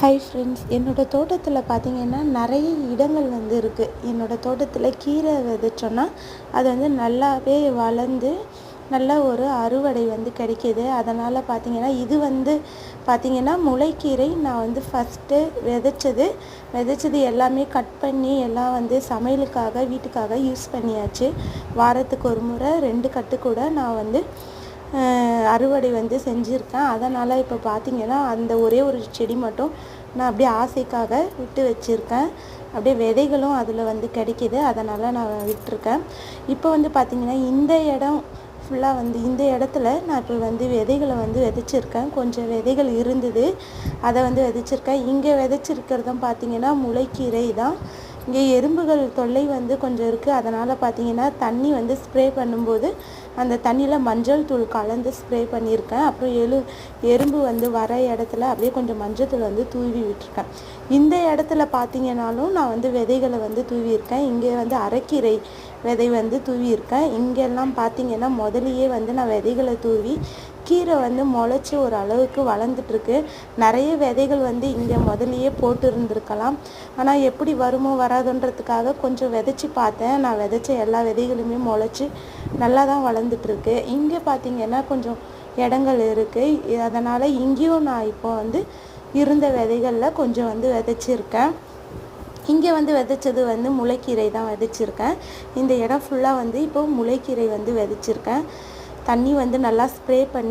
Hi friends என்னோடய தோட்டத்தில் பார்த்தீங்கன்னா நிறைய இடங்கள் வந்து இருக்குது என்னோடய தோட்டத்தில் கீரை விதைச்சோன்னா அது வந்து நல்லாவே வளர்ந்து நல்ல ஒரு அறுவடை வந்து கிடைக்கிது. அதனால் பார்த்தீங்கன்னா இது வந்து பார்த்திங்கன்னா முளைக்கீரை நான் வந்து ஃபஸ்ட்டு விதைச்சது. விதைச்சது எல்லாமே கட் பண்ணி எல்லாம் வந்து சமையலுக்காக வீட்டுக்காக யூஸ் பண்ணியாச்சு. வாரத்துக்கு ஒரு முறை ரெண்டு கட்டு கூட நான் வந்து அறுவடை வந்து செஞ்சுருக்கேன். அதனால் இப்போ பார்த்திங்கன்னா அந்த ஒரே ஒரு செடி மட்டும் நான் அப்படியே ஆசைக்காக விட்டு வச்சுருக்கேன். அப்படியே விதைகளும் அதில் வந்து கிடைக்கிது. அதனால் நான் விட்டுருக்கேன். இப்போ வந்து பார்த்தீங்கன்னா இந்த இடம் ஃபுல்லாக வந்து இந்த இடத்துல நான் இப்போ வந்து விதைகளை வந்து விதைச்சிருக்கேன். கொஞ்சம் விதைகள் இருந்தது. அதை வந்து விதைச்சிருக்கேன். இங்கே விதைச்சிருக்கிறதும் பார்த்தீங்கன்னா முளைக்கீரை தான். இங்கே எறும்புகள் தொல்லை வந்து கொஞ்சம் இருக்குது அதனால் பார்த்தீங்கன்னா தண்ணி வந்து ஸ்ப்ரே பண்ணும்போது அந்த தண்ணியில் மஞ்சள் தூள் கலந்து ஸ்ப்ரே பண்ணியிருக்கேன். அப்புறம் எலு எறும்பு வந்து வர இடத்துல அப்படியே கொஞ்சம் மஞ்சள் தூள் வந்து தூவி விட்டுருக்கேன். இந்த இடத்துல பார்த்தீங்கன்னாலும் நான் வந்து விதைகளை வந்து தூவியிருக்கேன். இங்கே வந்து அரைக்கீரை விதை வந்து தூவியிருக்கேன். இங்கெல்லாம் பார்த்தீங்கன்னா முதலியே வந்து நான் விதைகளை தூவி கீரை வந்து முளைச்சி ஒரு அளவுக்கு வளர்ந்துட்டுருக்கு. நிறைய விதைகள் வந்து இங்கே முதலியே போட்டு இருந்திருக்கலாம் ஆனால் எப்படி வருமோ வராதுன்றதுக்காக கொஞ்சம் விதைச்சி பார்த்தேன். நான் விதைச்ச எல்லா விதைகளுமே முளைச்சி நல்லா தான் வளர்ந்துட்டுருக்கு. இங்கே பார்த்தீங்கன்னா கொஞ்சம் இடங்கள் இருக்குது அதனால் இங்கேயும் நான் இப்போ வந்து இருந்த விதைகளில் கொஞ்சம் வந்து விதைச்சிருக்கேன். இங்கே வந்து விதைச்சது வந்து முளைக்கீரை தான் விதைச்சிருக்கேன். இந்த இடம் ஃபுல்லாக வந்து இப்போ முளைக்கீரை வந்து விதைச்சிருக்கேன். தண்ணி வந்து நல்லா ஸ்ப்ரே பண்ணி